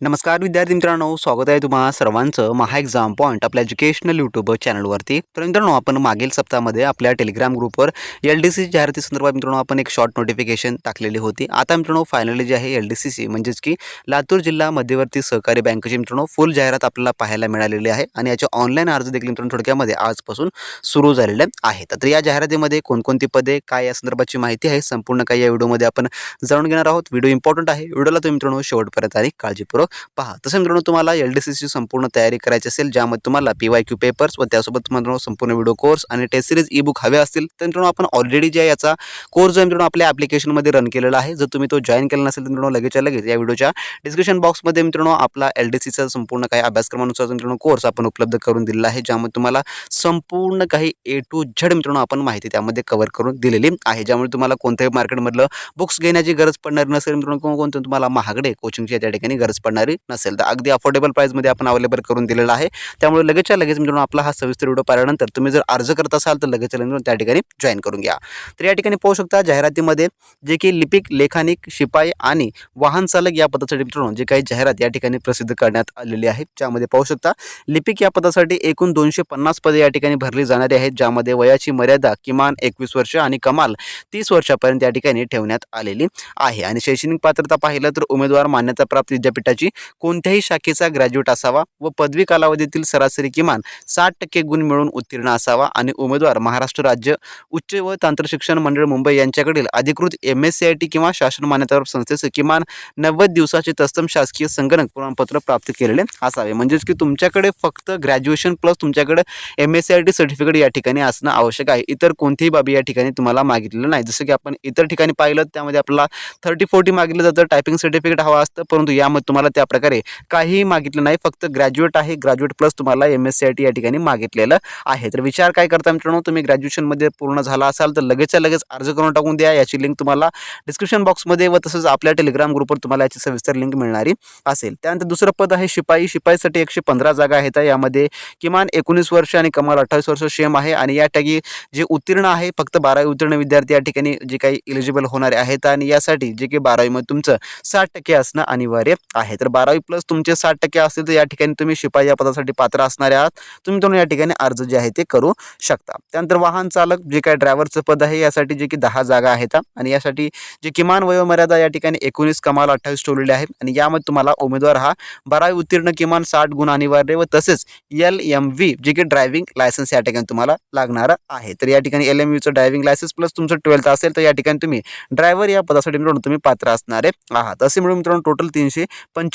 नमस्कार विद्यार्थी मित्रांनो स्वागत आहे तुम्हाला सर्वांचं महा एक्झाम पॉईंट आपल्या एज्युकेशनल यूट्यूब चॅनलवरती तर मित्रांनो आपण मागील सप्ताहामध्ये आपल्या टेलिग्राम ग्रुपवर एल डी सी जाहिराती संदर्भात मित्रांनो आपण एक शॉर्ट नोटिफिकेशन टाकलेली होती. आता मित्रांनो फायनली जे आहे एल डी सी सी म्हणजेच की लातूर जिल्हा मध्यवर्ती सहकारी बँकेची मित्रांनो फुल जाहिरात आपल्याला पाहायला मिळालेली आहे आणि याचे ऑनलाईन अर्ज देखील मित्रांनो थोडक्यामध्ये आजपासून सुरू झालेले आहेत तर या जाहिरातीमध्ये कोणकोणती पदे काय या संदर्भाची माहिती आहे संपूर्ण काही या व्हिडिओमध्ये आपण जाणून घेणार आहोत. व्हिडिओ इम्पॉर्टंट आहे. व्हिडिओला तुम्ही मित्रांनो शेवटपर्यंत आणि काळजीपूर्वक पहा. तसं मित्रांनो तुम्हाला एल डी सीची संपूर्ण तयारी करायची असेल ज्यामध्ये तुम्हाला पी वाय क्यू पेपर्स व त्यासोबत मित्रांनो संपूर्ण व्हिडिओ कोर्स आणि टेस्ट सिरीज ई बुक हवे असतील तर मित्रांनो आपण ऑलरेडी जे याचा कोर्स जो आहे मित्रांनो आपल्या ॲप्लिकेशनमध्ये रन केलेला आहे. जर तुम्ही तो जॉईन केला नसेल तर मित्रांनो लगेचच्या लगेच या व्हिडिओच्या डिस्क्रिप्शन बॉक्समध्ये मित्रांनो आपला एल डी सीचा संपूर्ण काही अभ्यासक्रमानुसार मित्रांनो कोर्स आपण उपलब्ध करून दिलेला आहे ज्यामध्ये तुम्हाला संपूर्ण काही ए टू झड मित्रांनो आपण माहिती त्यामध्ये कव्हर करून दिलेली आहे. ज्यामुळे तुम्हाला कोणत्याही मार्केटमधलं बुक्स घेण्याची गरज पडणार नसेल मित्रांनो किंवा कोणतं तुम्हाला महागडे कोचिंगची त्या ठिकाणी गरज पडणार नसेल. तर अगदी अफोर्डेबल प्राईसमध्ये आपण अवेलेबल करून दिलेला आहे. त्यामुळे लगेचच्या लगेच मित्रांनो आपला हा सविस्तर व्हिडिओ पाहिल्यानंतर तुम्ही जर अर्ज करत असाल तर लगेच मित्रांनो त्या ठिकाणी जॉईन करून घ्या. तर या ठिकाणी पाहू शकता जाहिरातीमध्ये जे की लिपिक लेखानिक शिपाई आणि वाहन चालक या पदासाठी मित्रांनो जे काही जाहिरात या ठिकाणी प्रसिद्ध करण्यात आलेली आहे. ज्यामध्ये पाहू शकता लिपिक या पदासाठी एकूण दोनशे पन्नास पदे या ठिकाणी भरली जाणारी आहेत ज्यामध्ये वयाची मर्यादा किमान एकवीस वर्ष आणि कमाल तीस वर्षापर्यंत या ठिकाणी ठेवण्यात आलेली आहे. आणि शैक्षणिक पात्रता पाहिलं तर उमेदवार मान्यताप्राप्त विद्यापीठाची कोणत्याही शाखेचा ग्रॅज्युएट असावा व पदवी कालावधीतील सरासरी किमान साठ टक्के गुण मिळवून उत्तीर्ण असावा आणि उमेदवार महाराष्ट्र राज्य उच्च व तंत्रशिक्षण मंडळ मुंबई यांच्याकडील अधिकृत M S C I T किंवा शासन मान्यता संस्थेचे किमान नव्वद दिवसाचे तत्सम शासकीय संगणक प्रमाणपत्र प्राप्त केलेले असावे. म्हणजेच की तुमच्याकडे फक्त ग्रॅज्युएशन प्लस तुमच्याकडे M S C I T certificate या ठिकाणी असणं आवश्यक आहे. इतर कोणतीही बाबी या ठिकाणी तुम्हाला मागितलेलं नाही. जसं की आपण इतर ठिकाणी पाहिलं त्यामध्ये आपल्याला थर्टी फोर्टी मागितलं जातं टायपिंग सर्टिफिकेट हवा असतं परंतु यामध्ये तुम्हाला त्या प्रकारे काहीही मागितलं नाही. फक्त ग्रॅज्युएट आहे. ग्रॅज्युएट प्लस तुम्हाला M S C I T या ठिकाणी मागितलेलं आहे. तर विचार काय करता मित्रांनो? तुम्ही ग्रॅज्युएशनमध्ये पूर्ण झाला असाल तर लगेचच्या लगेच अर्ज करून टाकून द्या. याची लिंक तुम्हाला डिस्क्रिप्शन बॉक्समध्ये व तसंच आपल्या टेलिग्राम ग्रुपवर तुम्हाला याची सविस्तर लिंक मिळणारी असेल. त्यानंतर दुसरं पद आहे शिपाई. शिपाईसाठी एकशे पंधरा जागा आहेत. यामध्ये किमान एकोणीस वर्ष आणि कमाल अठ्ठावीस वर्ष सेम आहे. आणि या ठिकाणी जे उत्तीर्ण आहे फक्त बारावी उत्तीर्ण विद्यार्थी या ठिकाणी जे काही इलिजिबल होणारे आहेत. आणि यासाठी जे की बारावीमध्ये तुमचं साठ टक्के असणं अनिवार्य आहे. तर बारावी प्लस तुमचे साठ टक्के असतील तर या ठिकाणी तुम्ही शिपाई या पदासाठी पात्र असणारे आहात. तुम्ही दोन या ठिकाणी अर्ज जे आहे ते करू शकता. त्यानंतर वाहन चालक जे काय ड्रायव्हरचं पद आहे यासाठी जे की दहा जागा आहेत आणि यासाठी जे किमान वयोमर्यादा या ठिकाणी एकोणीस कमाल अठ्ठावीस ठेवलेली आहे आणि यामध्ये तुम्हाला उमेदवार हा बारावी उत्तीर्ण किमान साठ गुण अनिवार्य व तसेच एल एम व्ही जे की ड्रायव्हिंग लायसन्स या ठिकाणी तुम्हाला लागणार आहे. तर या ठिकाणी एल एम व्हीचं ड्रायव्हिंग लायसन्स प्लस तुमचं ट्वेल्थ असेल तर या ठिकाणी तुम्ही ड्रायव्हर या पदासाठी मिळून तुम्ही पात्र असणारे आहात. असे मिळून मित्रांनो टोटल तीनशे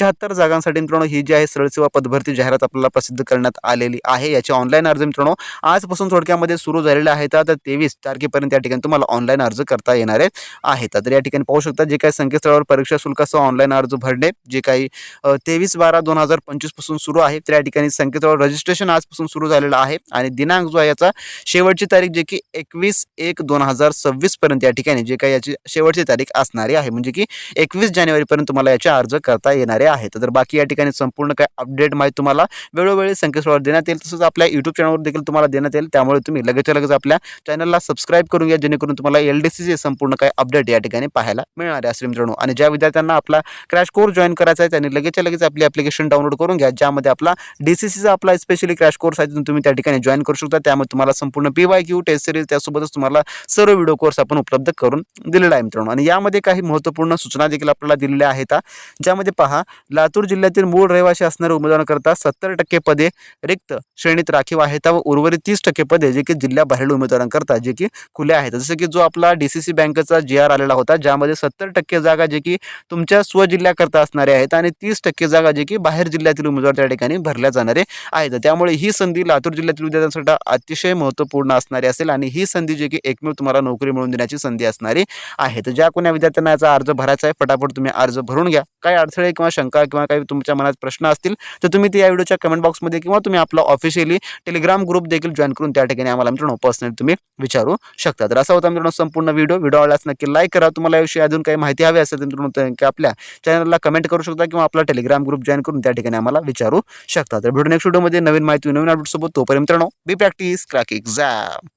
पंच्याहत्तर जागांसाठी मित्रांनो ही जी आहे सरळ सेवा पदभरती जाहिरात आपल्याला प्रसिद्ध करण्यात आलेली आहे. याचे ऑनलाईन अर्ज मित्रांनो आजपासून थोडक्यामध्ये सुरू झालेले आहेत. तर तेवीस तारखेपर्यंत या ठिकाणी तुम्हाला ऑनलाईन अर्ज करता येणारे आहेत. तर या ठिकाणी पाहू शकता जे काही संकेतस्थळावर परीक्षा शुल्कासह ऑनलाईन अर्ज भरणे जे काही तेवीस बारा दोन हजार पंचवीसपासून सुरू आहे. तर या ठिकाणी संकेतस्थळावर रजिस्ट्रेशन आजपासून सुरू झालेलं आहे. आणि दिनांक जो आहे याचा शेवटची तारीख जे की एकवीस एक दोन हजार सव्वीस पर्यंत या ठिकाणी जे काही याची शेवटची तारीख असणारी आहे. म्हणजे की एकवीस जानेवारीपर्यंत तुम्हाला याचे अर्ज करता येणारे आहेत. तर बाकी या ठिकाणी संपूर्ण काय अपडेट माहिती तुम्हाला वेळोवेळी संकेतस्थळावर देण्यात येईल. तसंच आपल्या यूट्यूब चॅनलवर देखील तुम्हाला देण्यात येईल. त्यामुळे तुम्ही लगेचच्या लगेच आपल्या चॅनलला सबस्क्राईब करून घ्या जेणेकरून तुम्हाला एल डी सीचे संपूर्ण काय अपडेट या ठिकाणी पाहायला मिळणार आहे. असे मित्रांनो आणि ज्या विद्यार्थ्यांना आपला क्रॅश कोर्स जॉईन करायचा आहे त्यांनी लगेचच्या लगेच आपली ॲप्लिकेशन डाउनलोड करून घ्या ज्यामध्ये आपला डी सी सीचा आपला स्पेशली क्रॅश कोर्स आहे तिथून तुम्ही त्या ठिकाणी जॉईन करू शकता. त्यामध्ये तुम्हाला संपूर्ण P Y Q test series त्यासोबतच तुम्हाला सर्व व्हिडिओ कोर्स आपण उपलब्ध करून दिलेला आहे मित्रांनो. आणि यामध्ये काही महत्त्वपूर्ण सूचना देखील आपल्याला दिलेल्या आहेत. ज्यामध्ये पहा लातूर जिल्ह्यातील मूळ रहिवासी असणाऱ्या उमेदवारांकरता सत्तर टक्के पदे रिक्त श्रेणीत राखीव आहेत व उर्वरित तीस टक्के पदे जे की जिल्ह्याबाहेरील उमेदवारांकरता जे की खुले आहेत. जसं की जो आपला डी सी सी बँकेचा जी आर आलेला होता ज्यामध्ये सत्तर टक्के जागा जे की तुमच्या स्वजिल्ह्याकरता असणाऱ्या आहेत आणि तीस टक्के जागा जे की बाहेर जिल्ह्यातील उमेदवार त्या ठिकाणी भरल्या जाणारे आहेत. त्यामुळे ही संधी लातूर जिल्ह्यातील विद्यार्थ्यांसाठी अतिशय महत्त्वपूर्ण असणारी असेल आणि ही संधी जी की एकमेव तुम्हाला नोकरी मिळवून देण्याची संधी असणारी आहे. तर ज्या कोणा विद्यार्थ्यांना याचा अर्ज भरायचा आहे फटाफट तुम्ही अर्ज भरून घ्या. काही अडथळे किंवा शंका किंवा काही तुमच्या मनात प्रश्न असतील तर तुम्ही ते या व्हिडिओच्या कमेंट बॉक्समध्ये किंवा तुम्ही आपला ऑफिशियली टेलिग्राम ग्रुप देखील जॉईन करून त्या ठिकाणी आम्हाला मित्रांनो पर्सनली तुम्ही विचारू शकता. तर असा होता मित्रांनो संपूर्ण व्हिडिओ व्हिडिओ आवडल्यास नक्की लाईक करा. तुम्हाला याविषयी अजून काही माहिती हवी असेल तर मित्रांनो की आपल्या चॅनलला कमेंट करू शकता किंवा आपला टेलिग्राम ग्रुप जॉईन करून त्या ठिकाणी आम्हाला विचारू शकता. तर व्हिडिओ नेक्स्ट व्हिडिओमध्ये नवीन माहिती नवीन अपडेट सोबत तोपर्यंत मित्रांनो बी प्रॅक्टिस क्रॅक एक्झाम